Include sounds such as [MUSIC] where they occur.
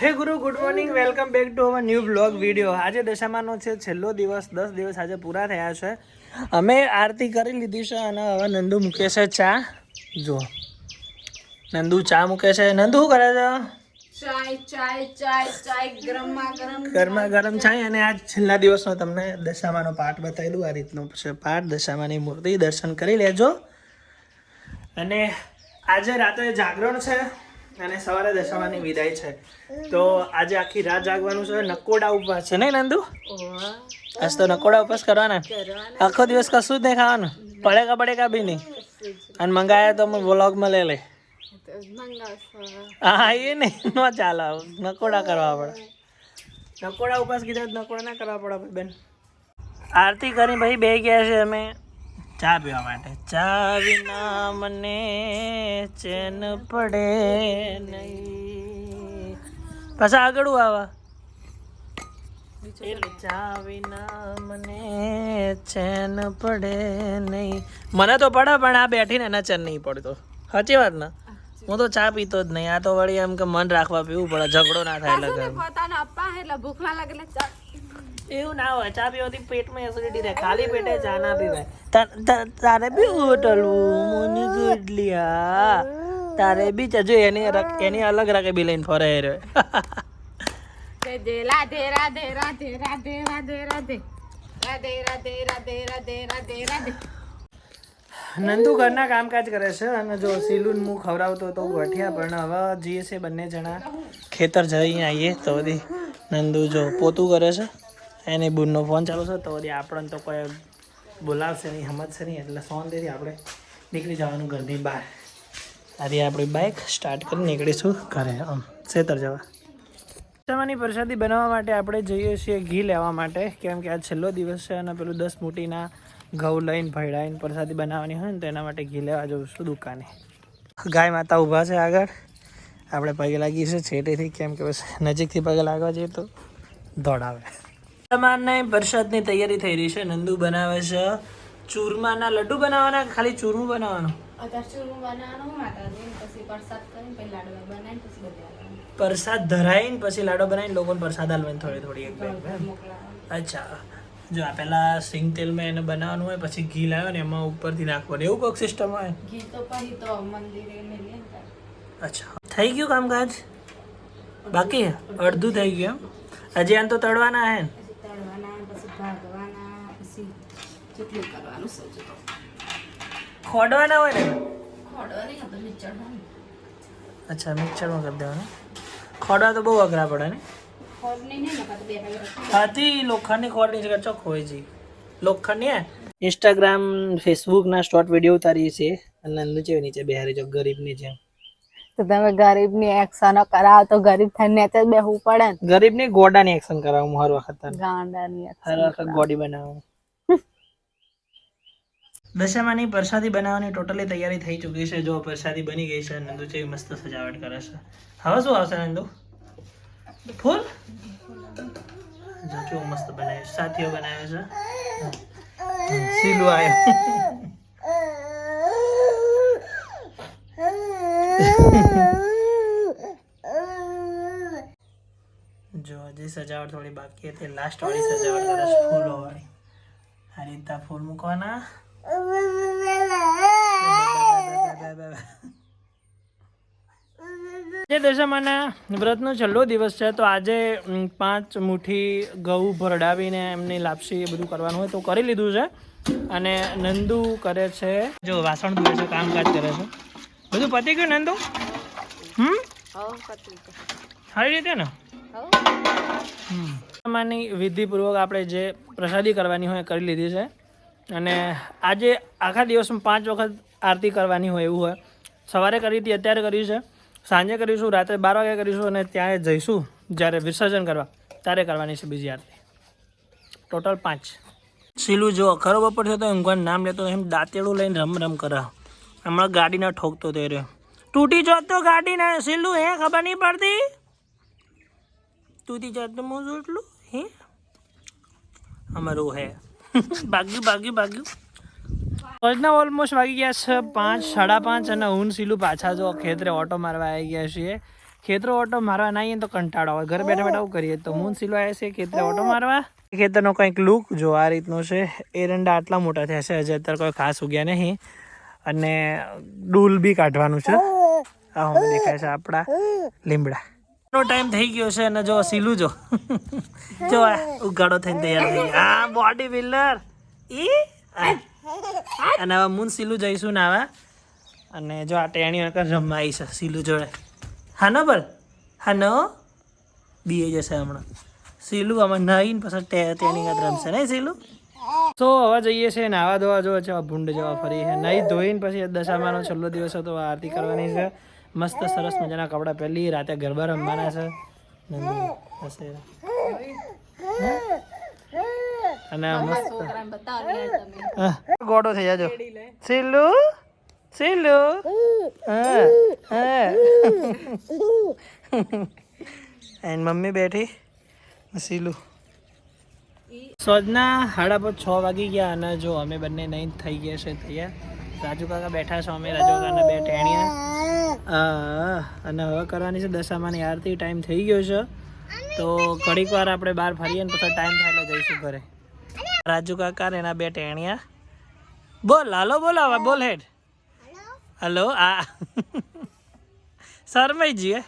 હે ગુરુ good morning welcome back to our new blog video આજે દશામાનો છે છેલ્લો દિવસ દસ દિવસ આજે પૂરા થયા છે. અમે આરતી કરી લીધી છે અને હવે નંદુ મૂકે છે ચા. જો નંદુ ચા મૂકે છે. નંદુ શું કરે છે? ગરમા ગરમ ગરમા ગરમ ચાય અને આજ છેલ્લા દિવસનો તમને દશામાનો પાઠ બતાવી દઉં આ રીતનો છે પાઠ. દશામાની મૂર્તિ દર્શન કરી લેજો. અને આજે રાત્રે જાગરણ છે. અને સવારે દશામાની વિદાય છે. તો આજે આખી રાત જાગવાનું છે. નકોડા ઉપવાસ છે નહીં નંદુ? આજ તો નકોડા ઉપવાસ કરવાના આખો દિવસ કશું જ નહીં ખાવાનું. પડેકા પડેકા બી નહીં. અને મંગાયા તો હું વ્લોગમાં લઈ લે હા એ નહીં. ન ચાલે નકોડા કરવા પડે. નકોડા ઉપવાસ કીધા નકોડા ના કરવા પડે બેન. આરતી કરી ભાઈ બે ગયા છે અમે. ચા પીવા માટે. ચા વિના મને ચેન પડે નહીં. પાછા આગળ આવા. ચેન પડે નહીં. મને તો પડે પણ આ બેઠીને એના ચેન નહીં પડતો. સાચી વાત ને? હું તો ચા પીતો જ નહીં. આ તો વળી એમ કે મન રાખવા પીવું પડે. ઝઘડો ના થાય એટલે ભૂખ ના લાગે એટલે એવું ના હોય. ચા પીવાથી પેટમાં એસિડિટી રહે. ખાલી પેટે ચા ના પીવાય. તારે બી હોટલું મુની ગુડલિયા તારે બી જજો એની એની અલગ રાખે બી લઈને ફરે રહ્યો. તે રાધે રાધે રાધે રાધે રાધે રાધે. રાધે રાધે રાધે રાધે રાધે રાધે. નંદુ ઘરના કામકાજ કરે છે અને જો સીલુન હું ખવડાવતો તો ગઠિયા પણ હવે જઈએ છે બંને જણા. ખેતર જઈને આવીએ તો બધી. નંદુ જો પોતું કરે છે. એની બુનનો ફોન ચાલુ છે, તો બધી આપણને તો કોઈ બોલાવશે નહીં, સમજશે નહીં, એટલે સોંદેથી આપણે નીકળી જવાનું ઘરની બહાર. આજે આપણી બાઇક સ્ટાર્ટ કરી નીકળીશું ઘરે, આમ સેતર જવા. તમારી પ્રસાદી બનાવવા માટે આપણે જઈએ છીએ ઘી લેવા માટે, કેમ કે આ છેલ્લો દિવસ છે અને પેલું દસ મૂટીના ઘઉં લઈને ભયડાઈને પ્રસાદી બનાવવાની હોય ને, તો એના માટે ઘી લેવા જવું છું દુકાને. ગાય માતા ઊભા છે આગળ. આપણે પગે લાગીએ છીએ છેટેથી, કેમ કે બસ નજીકથી પગે લાગવા જઈએ તો દોડાવે તમારને પ્રસાદની તૈયારી થઈ રહી છે. નંદુ બનાવે છે. ચૂરમાના લડ્ડુ બનાવવાના ખાલી ચૂરમું બનાવવાનું? પ્રસાદ ધરાવીને પછી ધરાઈને લાડો બનાવીને લોકોને પ્રસાદ આલવાની થોડી થોડી એક બે અચ્છા. જો આ પેલા સિંગ તેલમાં એને બનાવવાનું હોય પછી ઘી લાવ્યો ને એમાં ઉપરથી નાખવાનું. એવું કોઈક સિસ્ટમ હોય? ઘી તો પછી તો મંદિરે. અચ્છા. થઈ ગયું કામકાજ? બાકી અડધું થઈ ગયું હજી આમ તો તળવાના હે ને પછી તળવાના પછી ભાગવાના પછી જેટલું કરવાનું સૌથી તો ખોડવાના હોય ને? ખોડવાની નહીં આપણે મિક્સરમાં. અચ્છા મિક્સરમાં કરી દેવાનું. ખોડવા તો બહુ અઘરા પડે ને? હાથી લોખંડની ખોડની જગ્યા હોય છે. લોખંડની હે? ઇન્સ્ટાગ્રામ ફેસબુકના શોર્ટ વીડિયો ઉતારીએ છીએ. અને નીચે નીચે બેહારી જો ગરીબની જેમ. તો તમે ગરીબની એક્શનો કરાવો તો ગરીબ થઈને નેચે બેહવું પડે ગરીબની ગોડાની એક્શન કરાવું હર વખત. ગાંડાની હર વખત બોડી બનાવવાનું દશામાની પ્રસાદી બનાવવાની ટોટલી તૈયારી થઈ ચૂકી છે. જો પ્રસાદી બની ગઈ છે, નંદુ જેવી મસ્ત સજાવટ કરે છે. હવે શું આવશે નંદુ? ફૂલ? જો કેવું મસ્ત બનાવ્યું સાથીઓ બનાવ્યો છે. આવ્યો જો, હજી સજાવટ થોડી બાકી હતી. લાસ્ટ વાળી સજાવટ કરે છે ફૂલો વાળી આ રીતના ફૂલ મૂકવાના. આજે દશામાના વ્રતનો છેલ્લો દિવસ છે, તો આજે પાંચ મુઠ્ઠી ઘઉં ભરડાવીને એમની લાપસી એ બધું કરવાનું હોય તો કરી લીધું છે. અને નંદુ કરે છે, જો વાસણ ધોવે છે, કામકાજ કરે છે. બધું પતી ગયું નંદુ? હમ? સારી રીતે ને? માની વિધિપૂર્વક આપણે જે પ્રસાદી કરવાની હોય કરી લીધી છે. અને આજે આખા દિવસમાં પાંચ વખત આરતી કરવાની હોય એવું હોય. સવારે કરી હતી, અત્યારે કરી છે. સાંજે કરીશું, રાત્રે બાર વાગે કરીશું અને ત્યાં જઈશું જ્યારે વિસર્જન કરવા. ત્યારે કરવાની છે બીજી આરતી. ટોટલ પાંચ. સીલું જો ખરો બપોર થયો તો ઊંઘવાનું નામ લેતો એમ દાંતેડું લઈને રમ રમ કરા. હમણાં ગાડીના ઠોકતો તે રહ્યો. તૂટી જોત તો ગાડીને સીલું હે, ખબર નહીં પડતી? તૂટી જાત મોજું એટલું, હે? અમારું હે. [LAUGHS] ભાગ્યું ભાગ્યું ભાગ્યું. રોજના ઓલમોસ્ટ વાગી ગયા છે પાંચ, સાડા પાંચ અને હું સીલું પાછા જો ખેતરે ઓટો મારવા આવી ગયા છીએ. ખેતરો ઓટો મારવા ના તો કંટાળો આવે. ઘરે બેઠા બેઠા કરીએ તો હું સિલો આવ્યા છે ખેતરે ઓટો મારવા. ખેતરનો કંઈક લુક જો આ રીતનો છે. એરંડા આટલા મોટા થયા છે. હજી અત્યારે કોઈ ખાસ ઉગ્યા નહીં. અને ડૂલ બી કાઢવાનું છે. આ હું દેખાય છે આપણા લીમડા. નો ટાઈમ થઈ ગયો છે અને જો સીલું જો. જો ઉગાડો થઈને તૈયાર થઈ આ બોડી બિલ્ડર ઈ. અને હવે મૂન સીલું જઈશું ને આવા અને જો આ ટેણી વગર રમવા આવી છે સીલું જોડે. હા નો બલ હા નો બીએ જશે હમણાં. સીલું આમાં નાહીને પછી ટેણી કાંઈ રમશે નહીં સીલું? તો હવે જઈએ છે નાવા ધોવા જોવા છે ભૂંડ જવા ફરી છે. નહીં ધોઈને પછી દશામાનો છેલ્લો દિવસ હતો આરતી કરવાની છે. મસ્ત સરસ મજાના કપડાં પહેરી, રાતે ગરબા રમવાના છે. અને મસ્ત. ગોડો થઈ જાજો. સીલુ સીલુ હા હા. એન મમ્મી બેઠી. સીલુ સોજના સાડા પર છ વાગી ગયા અને જો અમે બંને નહીં થઈ ગયા છે તૈયાર. રાજુ કાકા બેઠા છો અમે રાજુ કાકાના બે ટેણીયા અને હવે કરવાની છે દશામાની આરતી. ટાઈમ થઈ ગયો છે. તો ઘડીક વાર આપણે બહાર ફરીએ ને પછી ટાઈમ થાય એટલે જઈશું ઘરે. રાજુ કાકા એના બે ટેણિયા. બોલ હાલો બોલો હવે બોલ હેડ. હલો. આ. શરમાઈ જઈએ